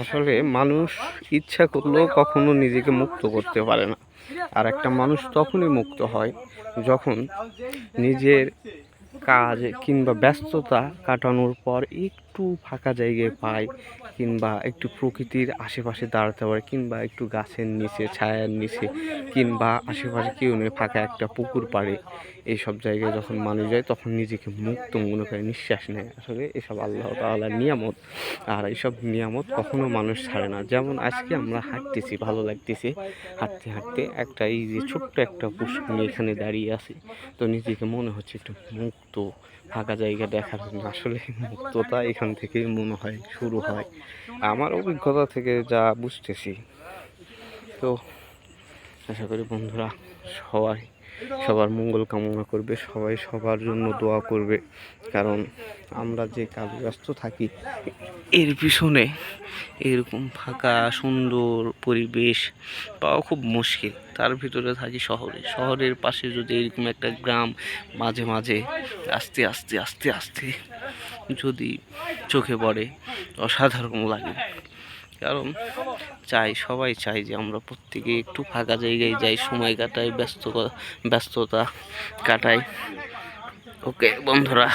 আসলে মানুষ ইচ্ছা করলেও কখনো নিজেকে মুক্ত করতে পারে না। আর একটা মানুষ তখনই মুক্ত হয় যখন নিজের কাজ কিংবা ব্যস্ততা কাটানোর পর একটু ফাঁকা জায়গায় পায় কিংবা একটু প্রকৃতির আশেপাশে দাঁড়াতে পারে কিংবা একটু গাছের নিচে, ছায়ার নিচে কিংবা আশেপাশে কেউ নেই, ফাঁকা একটা পুকুর পাড়ে। এইসব জায়গায় যখন মানুষ যায়, তখন নিজেকে মুক্ত মনে করে, নিঃশ্বাস নেয়। আসলে এসব আল্লাহ তাআলার নিয়ামত। আর এইসব নিয়ামত কখনো মানুষ ছাড়ে না। যেমন আজকে আমরা হাঁটতেছি, ভালো লাগতেছে। হাঁটতে হাঁটতে একটা এই যে ছোট্ট একটা পুষ্করণী এখানে দাঁড়িয়ে আছি। তো নিজেকে মনে হচ্ছে একটু মুক্ত, ফাঁকা জায়গা দেখার জন্য। আসলে মুক্ততা এখান থেকেই মনে হয় শুরু হয়। আমার অভিজ্ঞতা থেকে যা বুঝতেছি। তো আশা করি বন্ধুরা সবাই সবার মঙ্গল কামনা করবে, সবাই সবার জন্য দোয়া করবে। কারণ আমরা যে কাজে ব্যস্ত থাকি, এর পিছনে এরকম ফাঁকা, সুন্দর পরিবেশ পাওয়া খুব মুশকিল। তার ভিতরে থাকি শহরে। শহরের পাশে যদি এরকম একটা গ্রাম মাঝে মাঝে আস্তে আস্তে আস্তে আস্তে যদি চোখে পড়ে, অসাধারণ লাগে। কারণ চাই, সবাই চাই যে আমরা প্রত্যেকে একটু ফাঁকা জায়গায় যাই, সময় কাটাই, ব্যস্ত ব্যস্ততা কাটাই। ওকে, বন্ধুরা।